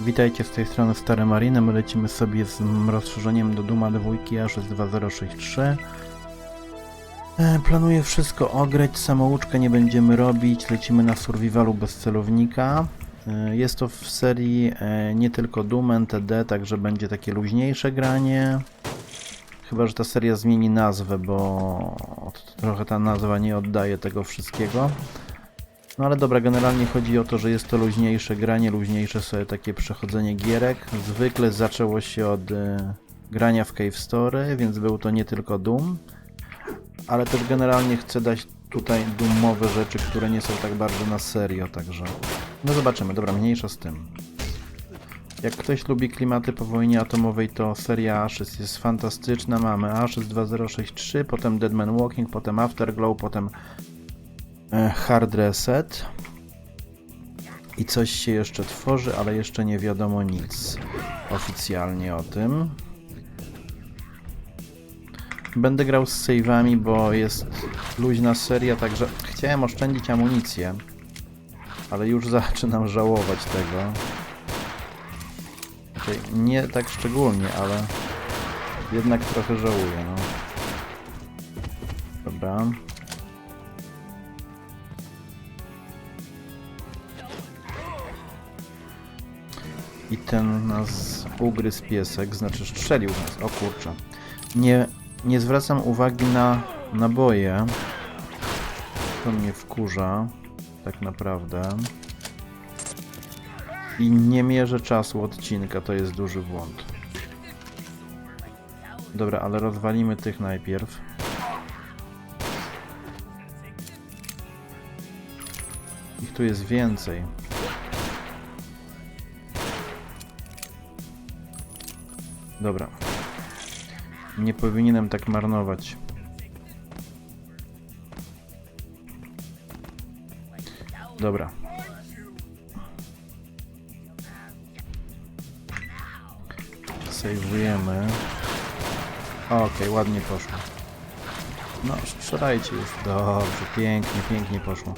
Witajcie z tej strony Stare Marine. My lecimy sobie z rozszerzeniem do Duma 2 aż jest 2063. E, Planuję wszystko ograć, samouczkę nie będziemy robić, lecimy na survivalu bez celownika. E, Jest to w serii e, nie tylko Doom, NTD, także będzie takie luźniejsze granie. Chyba, że ta seria zmieni nazwę, bo trochę ta nazwa nie oddaje tego wszystkiego. No ale dobra, generalnie chodzi o to, że jest to luźniejsze granie, luźniejsze sobie takie przechodzenie gierek. Zwykle zaczęło się od e, grania w Cave Story, więc był to nie tylko Doom, ale też generalnie chcę dać tutaj doomowe rzeczy, które nie są tak bardzo na serio, także no zobaczymy. Dobra, mniejsza z tym. Jak ktoś lubi klimaty po wojnie atomowej, to seria Ashes jest fantastyczna. Mamy Ashes 2063, potem Dead Man Walking, potem Afterglow, potem Hard Reset. I coś się jeszcze tworzy, ale jeszcze nie wiadomo nic oficjalnie o tym. Będę grał z save'ami, bo jest luźna seria, także chciałem oszczędzić amunicję, ale już zaczynam żałować tego. Okej, nie tak szczególnie, ale jednak trochę żałuję, no. Dobra. I ten nas ugryzł piesek, znaczy strzelił nas. O kurczę. Nie, nie zwracam uwagi na naboje. To mnie wkurza, tak naprawdę. I nie mierzę czasu odcinka, to jest duży błąd. Dobra, ale rozwalimy tych najpierw. Ich tu jest więcej. Dobra. Nie powinienem tak marnować. Dobra. Sejwujemy. Okej, ładnie poszło. No, strzelajcie już. Dobrze, pięknie, pięknie poszło.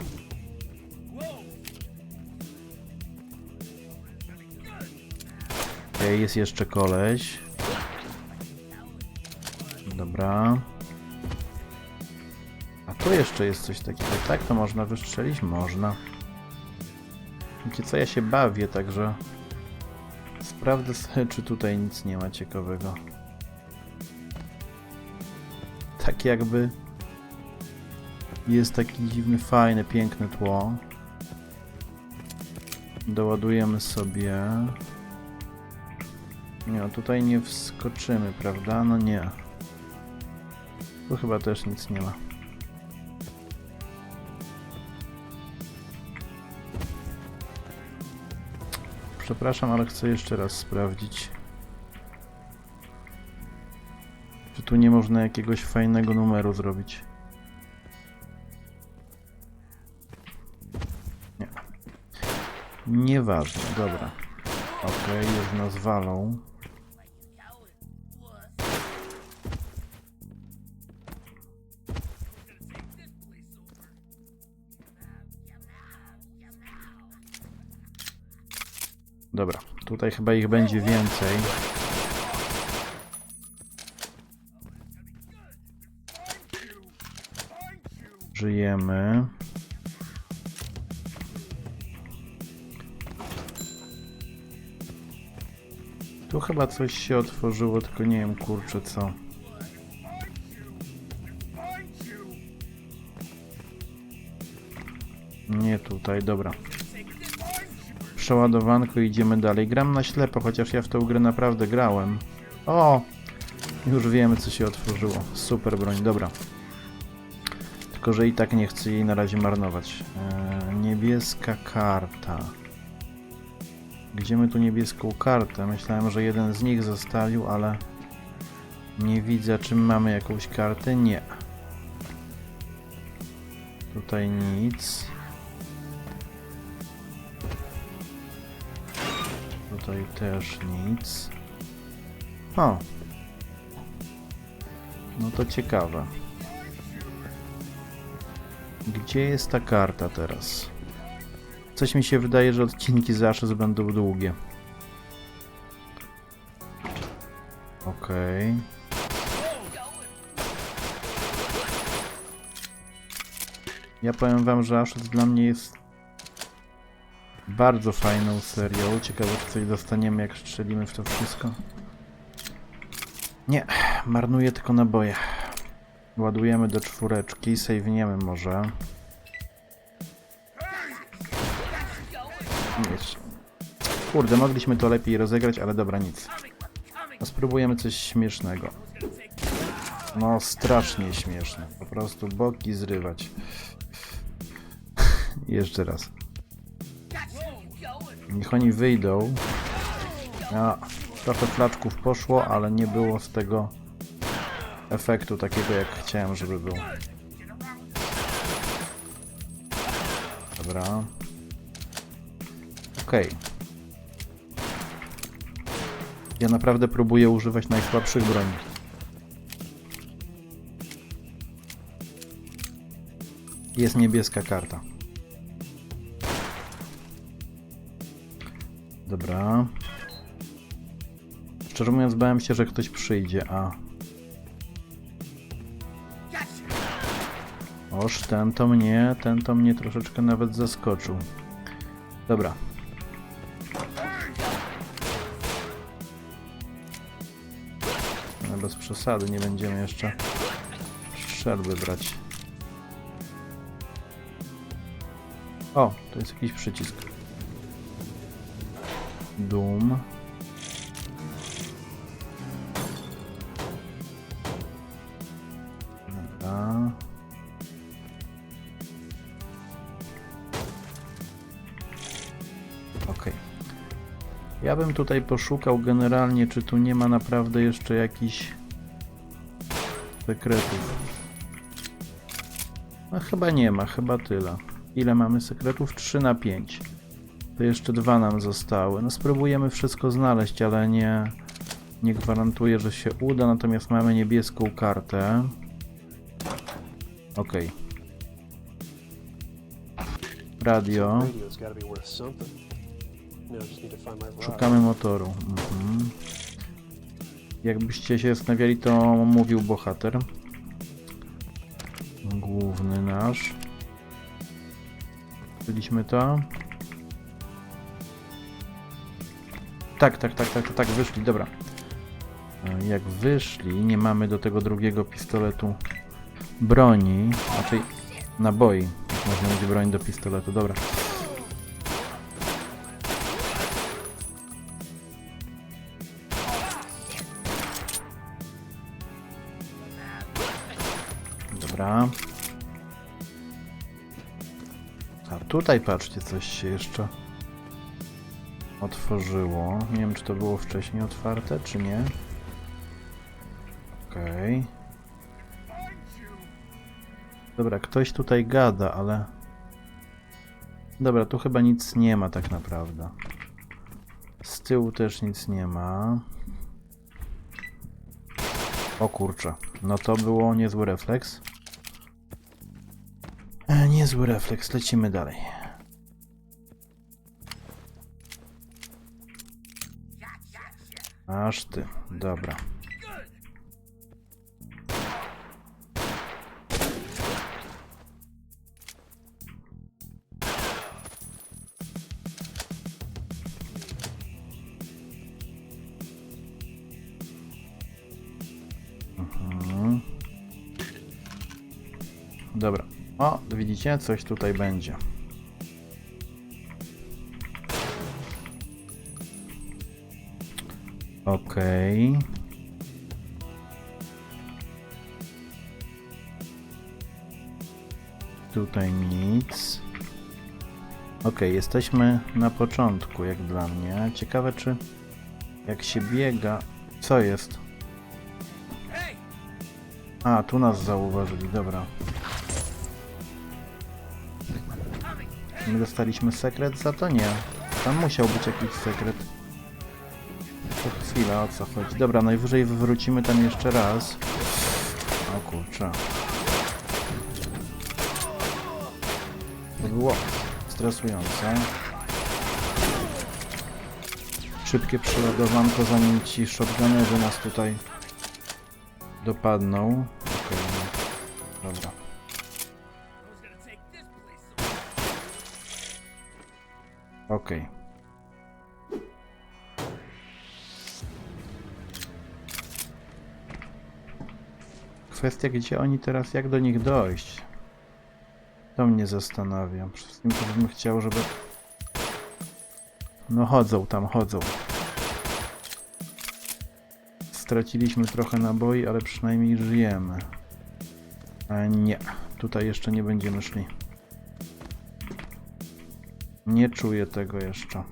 Okej, jest jeszcze koleś. Dobra. A tu jeszcze jest coś takiego. Tak, to można wystrzelić? Można. Wiecie co, ja się bawię, także... Sprawdzę sobie, czy tutaj nic nie ma ciekawego. Tak jakby... Jest taki dziwny, fajne, piękne tło. Doładujemy sobie... Nie, no tutaj nie wskoczymy, prawda? No nie. Tu chyba też nic nie ma. Przepraszam, ale chcę jeszcze raz sprawdzić. Czy tu nie można jakiegoś fajnego numeru zrobić? Nie. Nieważne, dobra. Okej, już nas walą. Dobra, tutaj chyba ich będzie więcej. Żyjemy. Tu chyba coś się otworzyło, tylko nie wiem kurczę co. Nie tutaj, dobra. Przeładowanko, idziemy dalej. Gram na ślepo, chociaż ja w tą grę naprawdę grałem. O! Już wiemy, co się otworzyło. Super broń, dobra. Tylko, że i tak nie chcę jej na razie marnować. Eee, niebieska karta. Gdzie my tu niebieską kartę? Myślałem, że jeden z nich zostawił, ale nie widzę, czy mamy jakąś kartę. Nie. Tutaj nic. tutaj też nic. O! No to ciekawe. Gdzie jest ta karta teraz? Coś mi się wydaje, że odcinki z Ashes będą długie. Okej. Okay. Ja powiem wam, że Ashes dla mnie jest bardzo fajną serią. Ciekawe, czy coś dostaniemy, jak strzelimy w to wszystko. Nie, marnuję tylko naboje. Ładujemy do czwóreczki, sejwniemy może. Nic. Kurde, mogliśmy to lepiej rozegrać, ale dobra, nic. No, spróbujemy coś śmiesznego. No, strasznie śmieszne. Po prostu boki zrywać. Jeszcze raz. Niech oni wyjdą. A, trochę flaczków poszło, ale nie było z tego efektu takiego, jak chciałem, żeby był. Dobra. Okej. Ja naprawdę próbuję używać najsłabszych broni. Jest niebieska karta. Dobra. Szczerze mówiąc, bałem się, że ktoś przyjdzie, a... Oż, ten to mnie, ten to mnie troszeczkę nawet zaskoczył. Dobra. No bez przesady, nie będziemy jeszcze strzelby brać. O, to jest jakiś przycisk. Doom. Dobra. Okej. Ja bym tutaj poszukał generalnie, czy tu nie ma naprawdę jeszcze jakichś sekretów. No chyba nie ma, chyba tyle. Ile mamy sekretów? 3 na 5. To jeszcze dwa nam zostały. No spróbujemy wszystko znaleźć, ale nie, nie gwarantuję, że się uda. Natomiast mamy niebieską kartę. Okej. Radio. Szukamy motoru. Mhm. Jakbyście się zastanawiali, to mówił bohater. Główny nasz. Byliśmy to. Tak, tak, tak, tak, tak, wyszli, dobra. E, Jak wyszli, nie mamy do tego drugiego pistoletu broni, raczej naboi. Można mieć broń do pistoletu, dobra. Dobra. A tutaj patrzcie, coś się jeszcze otworzyło. Nie wiem, czy to było wcześniej otwarte, czy nie. Okej. Dobra, ktoś tutaj gada, ale... Dobra, tu chyba nic nie ma tak naprawdę. Z tyłu też nic nie ma. O kurczę, no to było niezły refleks. E, niezły refleks, lecimy dalej. Aż ty, dobra. Mhm. Dobra. O, widzicie? Coś tutaj będzie. Okej. Tutaj nic. Okej, jesteśmy na początku, jak dla mnie. Ciekawe, czy jak się biega... Co jest? A, tu nas zauważyli, dobra. My dostaliśmy sekret za to? Nie. Tam musiał być jakiś sekret. Chwila, o co chodzi. Dobra, najwyżej wrócimy tam jeszcze raz. O kurczę. To było stresujące. Szybkie przeładowanko, zanim ci shotgunerzy nas tutaj dopadną. Okej, no. Dobra. Okej. Kwestia, gdzie oni teraz, jak do nich dojść? To mnie zastanawia. Przede wszystkim to bym chciał, żeby... No chodzą tam, chodzą. Straciliśmy trochę naboi, ale przynajmniej żyjemy. A nie, tutaj jeszcze nie będziemy szli. Nie czuję tego jeszcze.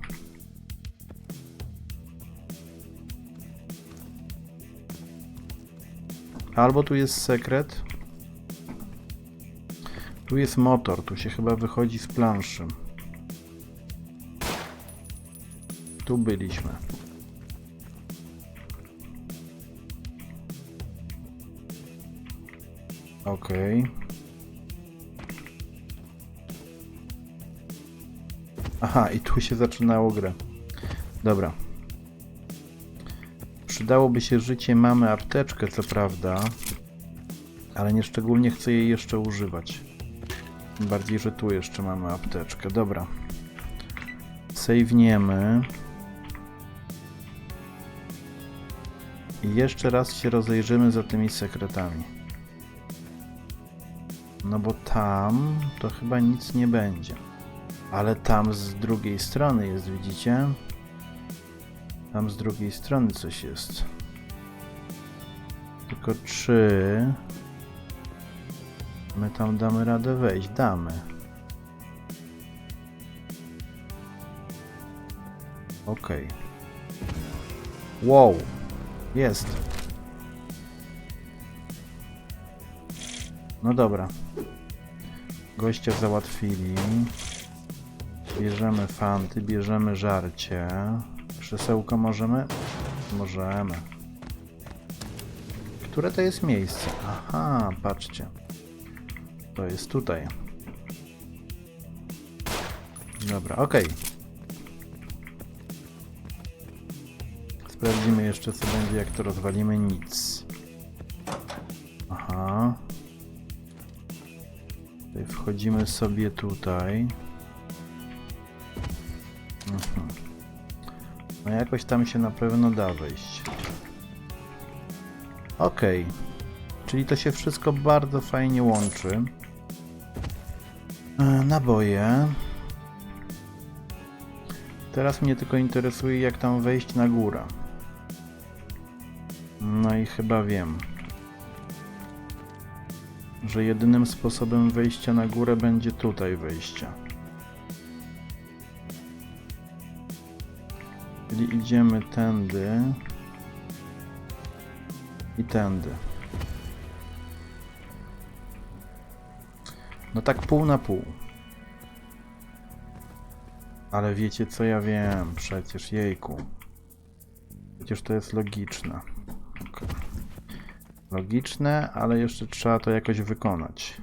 Albo tu jest sekret. Tu jest motor, tu się chyba wychodzi z planszy. Tu byliśmy. Okej. Aha, i tu się zaczynało grę. Dobra. Przydałoby się życie, mamy apteczkę, co prawda, ale nie szczególnie chcę jej jeszcze używać. Tym bardziej, że tu jeszcze mamy apteczkę. Dobra. Sejwniemy. I jeszcze raz się rozejrzymy za tymi sekretami. No bo tam to chyba nic nie będzie. Ale tam z drugiej strony jest, widzicie? Tam z drugiej strony coś jest. Tylko czy my tam damy radę wejść? Damy. Okej. Wow. Jest. No dobra. Gościa załatwili. Bierzemy fanty, bierzemy żarcie. Krzesełko możemy? Możemy. Które to jest miejsce? Aha, patrzcie. To jest tutaj. Dobra, okej. Sprawdzimy jeszcze co będzie jak to rozwalimy. Nic. Aha. Tutaj wchodzimy sobie tutaj. Jakoś tam się na pewno da wejść. Okej. Czyli to się wszystko bardzo fajnie łączy. E, Naboje. Teraz mnie tylko interesuje jak tam wejść na górę. No i chyba wiem. Że jedynym sposobem wejścia na górę będzie tutaj wejście. Czyli idziemy tędy i tędy. No tak pół na pół. Ale wiecie co ja wiem, przecież jejku. Przecież to jest logiczne. Logiczne, ale jeszcze trzeba to jakoś wykonać.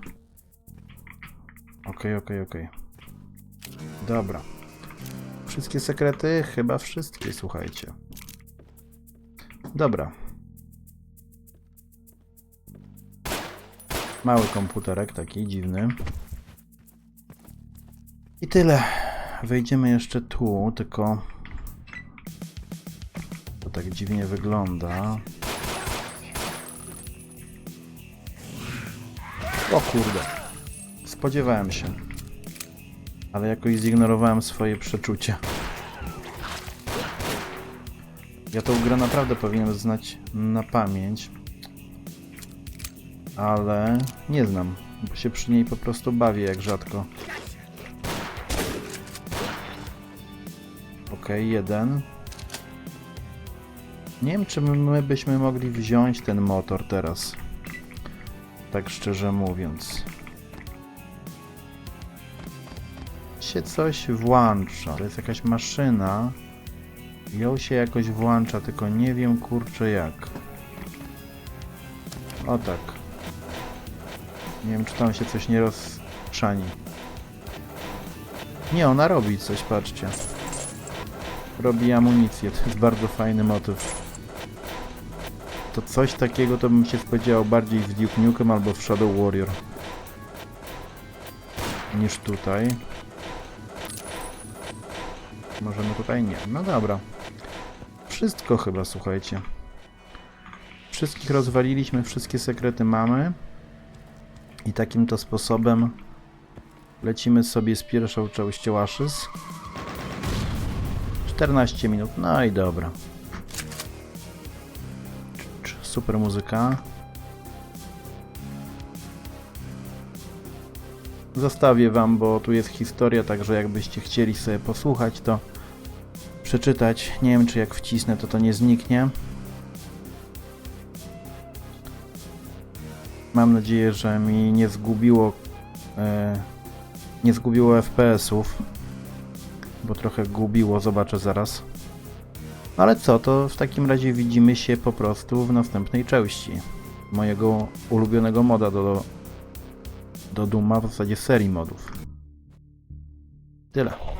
Okej, okej, okej. Dobra. Wszystkie sekrety? Chyba wszystkie, słuchajcie. Dobra. Mały komputerek, taki dziwny. I tyle. Wejdziemy jeszcze tu, tylko... To tak dziwnie wygląda. O kurde. Spodziewałem się. Ale jakoś zignorowałem swoje przeczucia. Ja tą grę naprawdę powinienem znać na pamięć. Ale nie znam, bo się przy niej po prostu bawię jak rzadko. Okej, jeden. Nie wiem, czy my byśmy mogli wziąć ten motor teraz. Tak szczerze mówiąc. Się coś włącza. To jest jakaś maszyna. Ją się jakoś włącza, tylko nie wiem kurczę jak. O tak. Nie wiem czy tam się coś nie rozchrzani. Nie, ona robi coś, patrzcie. Robi amunicję, to jest bardzo fajny motyw. to coś takiego to bym się spodziewał bardziej w Duke Nukem albo w Shadow Warrior. Niż tutaj. Możemy tutaj? Nie. No dobra. Wszystko chyba, słuchajcie. Wszystkich rozwaliliśmy, wszystkie sekrety mamy. I takim to sposobem lecimy sobie z pierwszą częścią Ashes. 14 minut, no i dobra. Super muzyka. Zostawię wam, bo tu jest historia, także jakbyście chcieli sobie posłuchać, to przeczytać. Nie wiem, czy jak wcisnę, to to nie zniknie. Mam nadzieję, że mi nie zgubiło e, nie zgubiło FPS-ów, bo trochę gubiło, zobaczę zaraz. Ale co, to w takim razie widzimy się po prostu w następnej części mojego ulubionego moda do, do Duma, w zasadzie serii modów. Tyle.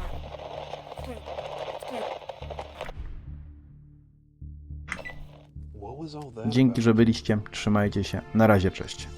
Dzięki, że byliście. Trzymajcie się. Na razie, cześć.